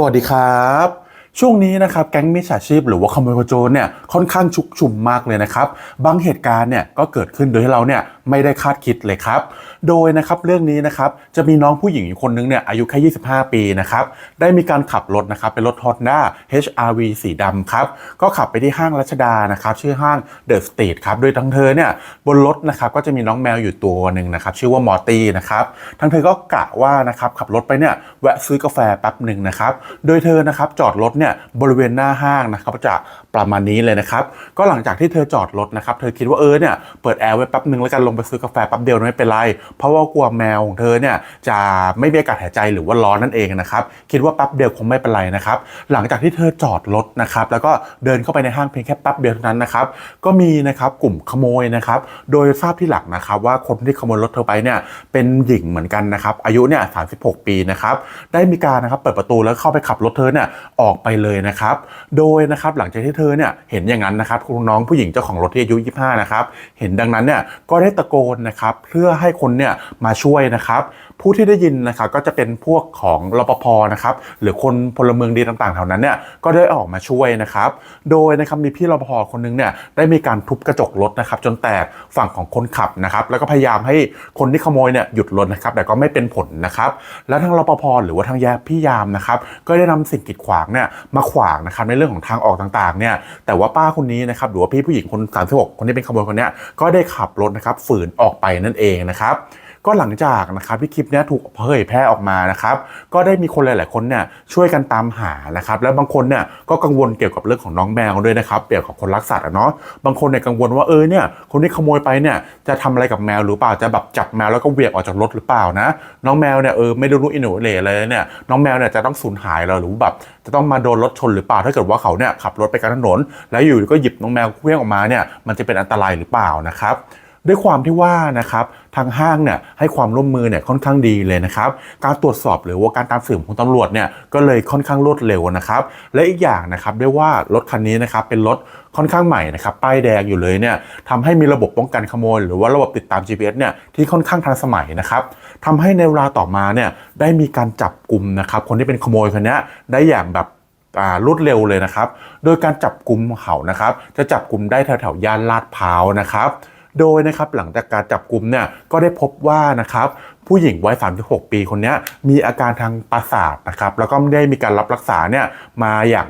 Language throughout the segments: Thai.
สวัสดีครับ ช่วงนี้นะครับแก๊งมิจฉาชีพหรือว่าขโมยขโจรเนี่ยค่อนข้างชุกชุมมากเลยนะครับ บางเหตุการณ์เนี่ยก็เกิดขึ้นโดยที่เราเนี่ย ไม่ได้คาดคิดเลยครับ โดยนะครับเรื่องนี้นะครับจะมีน้องผู้หญิงอีกคนนึงเนี่ยอายุแค่ 25 ปีนะครับได้มีการขับรถนะครับเป็นรถ Honda HRV สีดำครับก็ขับไปที่ห้างรัชดานะครับชื่อห้าง The State ครับโดยทั้งเธอเนี่ยบนรถนะครับก็จะมีน้องแมวอยู่ตัวหนึ่งนะครับชื่อว่ามอร์ตี้นะครับทั้งเธอก็กะว่านะครับขับรถไปเนี่ยแวะซื้อกาแฟแป๊บหนึ่งนะครับโดยเธอนะครับจอดรถเนี่ยบริเวณหน้าห้างนะครับจะประมาณนี้เลยนะครับก็หลังจากที่เธอจอดรถนะครับเธอคิดว่าเออเนี่ยเปิดแอร์ไว้แป๊บหนึ่งแล้วกันลงไปซื้อกาแฟแป๊บเดียวไม่เป็นไร เพราะว่ากลัวแมวของเธอเนี่ยจะไม่มีอากาศหายใจหรือว่าร้อนนั่นเองนะครับคิดว่าแป๊บเดียวคงไม่เป็นไรนะครับหลังจากที่เธอจอดรถนะครับแล้วก็เดินเข้าไปในห้างเพียงแค่แป๊บเดียวเท่านั้นนะครับก็มีนะครับกลุ่มขโมยนะครับโดยทราบที่หลังนะครับว่าคนที่ขโมยรถเธอไปเนี่ยเป็นหญิงเหมือนกันนะครับอายุเนี่ย36ปีนะครับได้มีการนะครับเปิดประตูแล้วเข้าไปขับรถเธอเนี่ยออกไปเลยนะครับโดยนะครับหลังจากที่เธอเนี่ยเห็นอย่างนั้นนะครับคุณน้องผู้หญิงเจ้าของรถที่อายุ 25 นะครับเห็นดังนั้นเนี่ยก็ได้ตะโกนนะครับเพื่อให้คนเนี่ยมาช่วยนะครับ ผู้ที่ได้ยินนะครับก็จะเป็นพวกของรปภนะครับหรือคนพลเมืองดีต่างๆแถวนั้นเนี่ยก็ได้ออกมาช่วยนะครับ โดยนะครับมีพี่รปภคนหนึงเนี่ยได้มีการทุบกระจกรถนะครับ จนแตกฝั่งของคนขับนะครับ แล้วก็พยายามให้คนที่ขโมยเนี่ยหยุดรถนะครับ แต่ก็ไม่เป็นผลนะครับ แล้วทางรปภหรือว่าทางแยกพี่ยามนะครับก็ได้นำสิ่งกีดขวางเนี่ยมาขวางนะครับในเรื่องของทางออกต่างๆเนี่ยแต่ว่าป้าคนนี้นะครับหรือว่าพี่ผู้หญิงคน36คนที่เป็นขโมยคนเนี้ยก็ได้ขับรถนะครับฝืนออกไปนั่นเองนะครับก็หลังจากนะครับที่คลิปนี้ถูกเผยแพร่ออกมานะครับ ก็ได้มีคนหลาย ๆ คนเนี่ยช่วยกันตามหานะครับ แล้วบางคนเนี่ยก็กังวลเกี่ยวกับเรื่องของน้องแมวด้วยนะครับเกี่ยวกับคนรักสัตว์เนาะบางคนเนี่ยกังวลว่าเออเนี่ยคนที่ขโมยไปเนี่ยจะทำอะไรกับแมวหรือเปล่าจะแบบจับแมวแล้วก็เวียงออกจากรถหรือเปล่านะ น้องแมวเนี่ยเออไม่รู้อินโนเลอะไรเนี่ยน้องแมวเนี่ยจะต้องสูญหายหรือแบบจะต้องมาโดนรถชนหรือเปล่าถ้าเกิดว่าเขาเนี่ยขับรถไปกลางถนน แล้วอยู่ก็หยิบน้องแมวเคลื่องออกมาเนี่ยมันจะเป็นอันตรายหรือเปล่านะครับ ด้วยความที่ว่านะครับทางห้างเนี่ยให้ความร่วมมือเนี่ยค่อนข้างดีเลยนะครับการตรวจสอบหรือว่าการตามสืบของตำรวจเนี่ยก็เลยค่อนข้างรวดเร็วนะครับและอีกอย่างนะครับด้วยว่ารถคันนี้นะครับเป็นรถค่อนข้างใหม่นะครับป้ายแดงอยู่เลยเนี่ยทำให้มีระบบป้องกันขโมย หรือว่าระบบติดตาม GPS เนี่ยที่ค่อนข้างทันสมัยนะครับทำให้ในเวลาต่อมาเนี่ยได้มีการจับกลุ่มนะครับคนที่เป็นขโมยคนนี้ได้อย่างแบบรวดเร็วเลยนะครับ โดยการจับกลุ่มเขานะครับ จะจับกลุ่มได้แถวๆย่านลาดพร้าวนะครับ โดยนะครับหลังจากการจับกลุ่มเนี่ยก็ได้พบว่านะครับผู้หญิงวัย 36 ปีคนนี้มีอาการทางประสาทนะครับแล้วก็ไม่ได้มีการรับรักษาเนี่ยมาอย่าง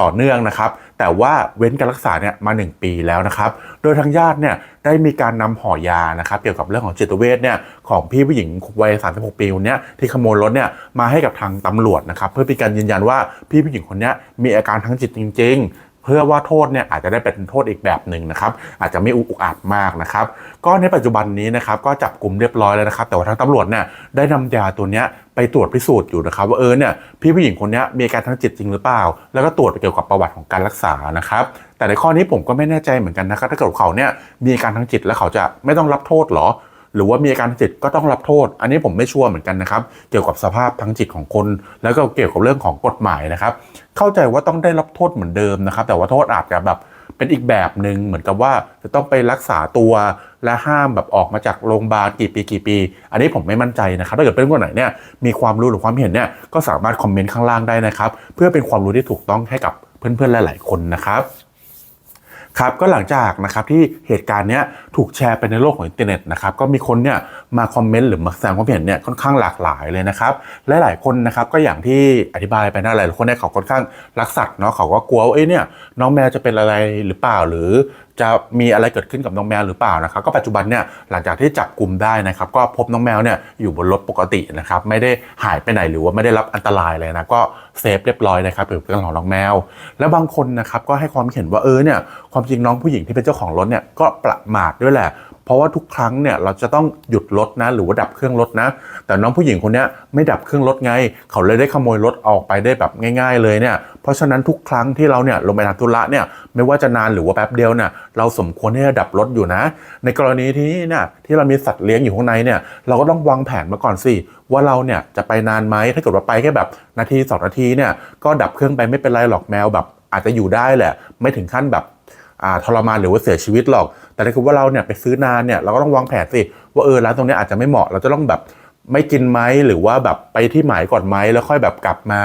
ต่อเนื่องนะครับ แต่ว่าเว้นการรักษาเนี่ยมา 1 ปีแล้วนะครับ โดยทางญาติเนี่ยได้มีการนำห่อยานะครับ เกี่ยวกับเรื่องของจิตเวชเนี่ยของพี่ผู้หญิงวัย 36 ปีคนนี้ที่ขโมยรถเนี่ยมาให้กับทางตำรวจนะครับ เพื่อเป็นการยืนยันว่าพี่ผู้หญิงคนนี้มีอาการทางจิตจริง เพื่อว่าโทษเนี่ยอาจจะได้เป็นโทษอีกแบบหนึ่งนะครับอาจจะไม่อุกอาจมากนะครับก็ในปัจจุบันนี้นะครับก็จับกลุ่มเรียบร้อยแล้วนะครับ แต่ว่าทางตำรวจเนี่ยได้นำยาตัวเนี้ยไปตรวจพิสูจน์อยู่นะครับว่าเออเนี่ยพี่ผู้หญิงคนนี้มีอาการทางจิตจริงหรือเปล่า แล้วก็ตรวจเกี่ยวกับประวัติของการรักษานะครับแต่ในข้อนี้ผมก็ไม่แน่ใจเหมือนกันนะครับถ้าเกิดเขาเนี่ยมีอาการทางจิตแล้วเขาจะไม่ต้องรับโทษหรอ หรือว่ามีอาการทางจิตก็ต้องรับโทษ อันนี้ผมไม่ชัวร์เหมือนกันนะครับ เกี่ยวกับสภาพทางจิตของคน แล้วก็เกี่ยวกับเรื่องของกฎหมายนะครับ เข้าใจว่าต้องได้รับโทษเหมือนเดิมนะครับ แต่ว่าโทษอาจจะแบบเป็นอีกแบบหนึ่งเหมือนกับว่าจะต้องไปรักษาตัวและห้ามแบบออกมาจากโรงพยาบาลกี่ปีกี่ปี อันนี้ผมไม่มั่นใจนะครับ ถ้าเกิดเป็นคนไหนเนี่ยมีความรู้หรือความเห็นเนี่ยก็สามารถคอมเมนต์ข้างล่างได้นะครับ เพื่อเป็นความรู้ที่ถูกต้องให้กับเพื่อนๆหลาย ๆ คนนะครับ ครับก็หลังจากนะครับที่เหตุการณ์นี้ถูกแชร์ไปในโลกของอินเทอร์เน็ตนะครับก็มีคนเนี่ยมาคอมเมนต์หรือมาแสดงความเห็นเนี่ยค่อนข้างหลากหลายเลยนะครับและหลายคนนะครับก็อย่างที่อธิบายไปนะหลายคนเนี่ยเขาค่อนข้างรักสัตว์เนาะเขาก็กลัวว่าเอ้ยเนี่ยน้องแมวจะเป็นอะไรหรือเปล่าหรือจะมีอะไรเกิดขึ้นกับน้องแมวหรือเปล่านะครับ ก็ปัจจุบันเนี่ยหลังจากที่จับกลุ่มได้นะครับ ก็พบน้องแมวเนี่ยอยู่บนรถปกตินะครับ ไม่ได้หายไปไหนหรือว่าไม่ได้รับอันตรายเลยนะก็ เซฟเรียบร้อยนะครับเกี่ยวกับเรื่องของน้องแมว แล้วบางคนนะครับก็ให้ความเห็นว่าเออเนี่ยความจริงน้องผู้หญิงที่เป็นเจ้าของรถเนี่ยก็ประมาทด้วยแหละ เพราะว่าทุกครั้งเนี่ยเราจะต้องหยุดรถนะหรือว่าดับเครื่องรถนะ แต่น้องผู้หญิงคนนี้ไม่ดับเครื่องรถไง เขาเลยได้ขโมยรถออกไปได้แบบง่าย ๆ เลยเนี่ย เพราะฉะนั้นทุกครั้งที่เราเนี่ยลงไปทำธุระเนี่ยไม่ว่าจะนานหรือว่าแป๊บเดียวเนี่ยเราสมควรที่จะดับรถอยู่นะ ในกรณีที่เนี่ยที่เรามีสัตว์เลี้ยงอยู่ข้างในเนี่ยเราก็ต้องวางแผนมาก่อนสิว่าเราเนี่ยจะไปนานไหมถ้าเกิดว่าไปแค่แบบนาทีสองนาทีเนี่ยก็ดับเครื่องไปไม่เป็นไรหรอกแมวแบบ อาจจะอยู่ได้แหละ ไม่ถึงขั้นแบบอ่าทรมานหรือว่าเสียชีวิตหรอก แต่ถ้าเกิดว่าเราเนี่ยไปซื้อนานเนี่ยเราก็ต้องวางแผนสิว่าเออร้านตรงเนี้ยอาจจะไม่เหมาะเราจะต้องแบบ ไม่กินไหมหรือว่าแบบไปที่หมายก่อนไหมแล้วค่อยแบบกลับมา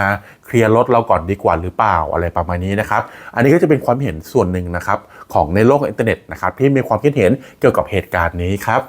เคลียร์รถเราก่อนดีกว่าหรือเปล่าอะไรประมาณนี้นะครับ อันนี้ก็จะเป็นความเห็นส่วนหนึ่งนะครับของในโลกอินเทอร์เน็ตนะครับที่มีความคิดเห็นเกี่ยวกับเหตุการณ์นี้ครับ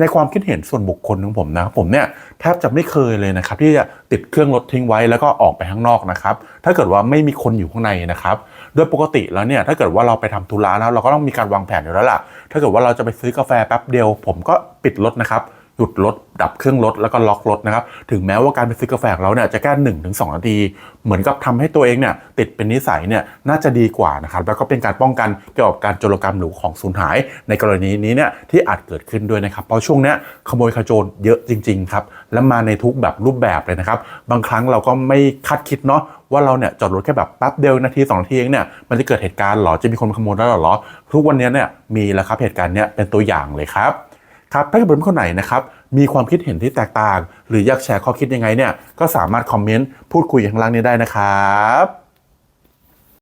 ในความคิดเห็นส่วนบุคคลของผมนะผมเนี่ยแทบจะไม่เคยเลยนะครับ ที่จะติดเครื่องรถทิ้งไว้แล้วก็ออกไปข้างนอกนะครับถ้าเกิดว่าไม่มีคนอยู่ข้างในนะครับโดยปกติแล้วเนี่ยถ้าเกิดว่าเราไปทำธุระแล้วเราก็ต้องมีการวางแผนอยู่แล้วล่ะถ้าเกิดว่าเราจะไปซื้อกาแฟแป๊บเดียว ผมก็ปิดรถนะครับ หยุดรถดับเครื่องรถแล้วก็ล็อกรถนะครับ ถึงแม้ว่าการไปซื้อกาแฟของเราเนี่ยจะแค่หนึ่งถึงสองนาที เหมือนกับทำให้ตัวเองเนี่ยติดเป็นนิสัยเนี่ยน่าจะดีกว่านะครับ แล้วก็เป็นการป้องกันเกี่ยวกับการโจรกรรมหรือของสูญหาย ในกรณีนี้เนี่ยที่อาจเกิดขึ้นด้วยนะครับ เพราะช่วงเนี้ยขโมยขโจรเยอะจริงๆครับและมาในทุกแบบรูปแบบเลยนะครับ บางครั้งเราก็ไม่คาดคิดเนาะว่าเราเนี่ยจอดรถแค่แบบแป๊บเดียวนาทีสองนาทีเองเนี่ยมันจะเกิดเหตุการณ์หรอจะมีคนมาขโมยได้หรอทุกวันนี้เนี่ยมีแล้วครับเหตุการณ์เนี้ยเป็นตัวอย่างเลยครับ ครับถ้าเกิดเพื่อนคนไหนนะครับมีความคิดเห็นที่แตกต่าง หรืออยากแชร์ข้อคิดยังไงเนี่ยก็สามารถคอมเมนต์พูดคุยอย่างข้างล่างนี้ได้นะครับ